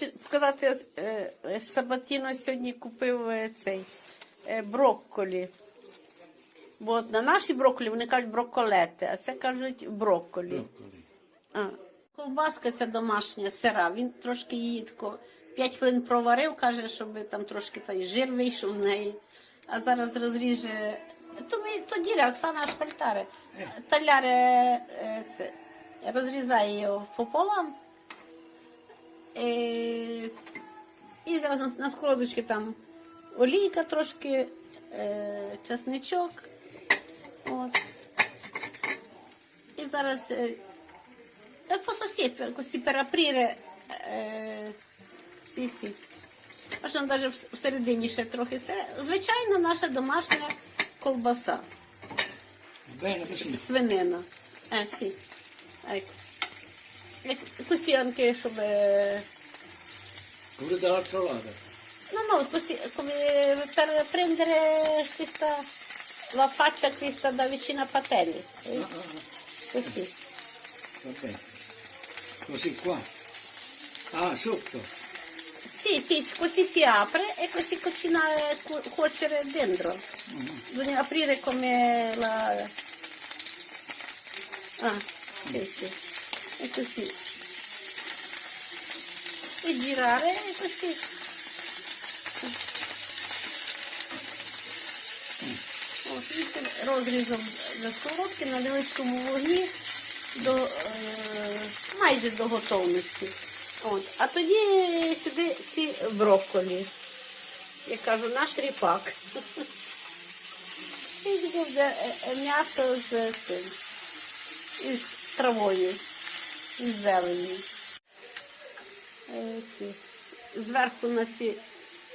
хочу показати, е, е, Сабатіно сьогодні купив е, цей брокколі. Бо от на наші брокколі вони кажуть брокколети, а це кажуть брокколі. А. Колбаска ця домашня сира. Він трошки її тако 5 хвилин проварив, каже, щоб там трошки той жир вийшов з неї. А зараз розріже. То, ми, то діля Оксана Шпальтаре. Таляре це, розрізає його пополам. Е, і зараз на, сковородочці там олійка трошки, е, чесничок. От. І зараз е, як posso sempre così per aprire е, sì, sì. Можна навіть всередині ще трохи сире. Звичайна наша домашня колбаса. Свинина. Е, сі. E così anche come... Pure dall'altro lato? No, no, così come per prendere questa, la faccia che sta da vicino a Patelli. Ah, ah, ah. Così. Vabbè. Così qua. Ah, sotto. Sì, sì, così si apre e così cucina cu cuocere dentro. Mm -hmm. Bisogna aprire come la... Ah, sì, mm. sì. E così. E girare così. От, розрізом за сковородки на невеличкому вогні до, е, майже до готовності. От. А тоді сюди ці брокколі. Я кажу, наш ріпак. І буде е, е, м'ясо з цим, із травою, із зеленю. Е, Ці. Зверху на, ці,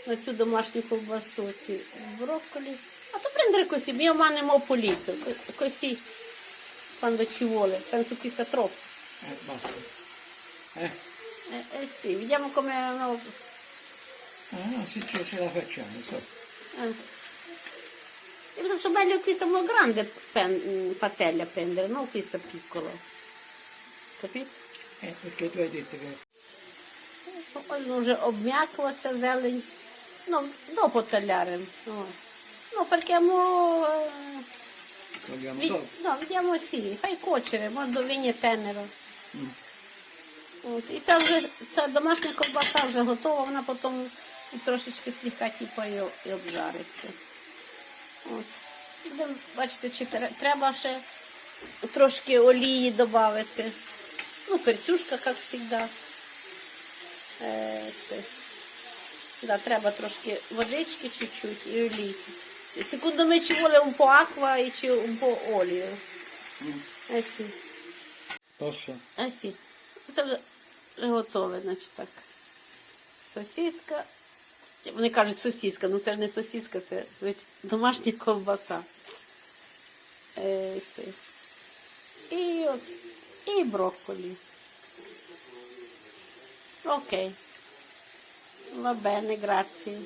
на цю домашню ковбасу ці брокколі. А то pulito, co- così quando ci vuole, penso che sta troppo. Eh. Eh? Eh, eh sì, vediamo come... No, Ah, no, sì, ce, ce la facciamo, so. eh. Io penso meglio questa grande pen- mm, patella prendere, non questa piccola. Hai detto che... Poi вже обм'якла ця зелень. Ну, Vogliamo vi- solo. no, vediamo sì, fai cuocere, quando viene tenero. Mm. От, і ця вже ця домашня ковбаса вже готова, вона потім трошечки слегка типу, і, і обжариться. От. Будемо бачити, чи треба ще трошки олії додати. Ну, перцюшка, як завжди. Це. Да, треба трошки водички чуть-чуть і олійки. Secondo me ci vuole un po' acqua e ci un po' olio. Mm. Eh sì. Posso? А сі. Це вже готове, значить так. Сосиска. Вони кажуть сосиска, ну це ж не сосиска, це домашня ковбаса. Е, це. І, от, i broccoli. Ok. Va bene grazie.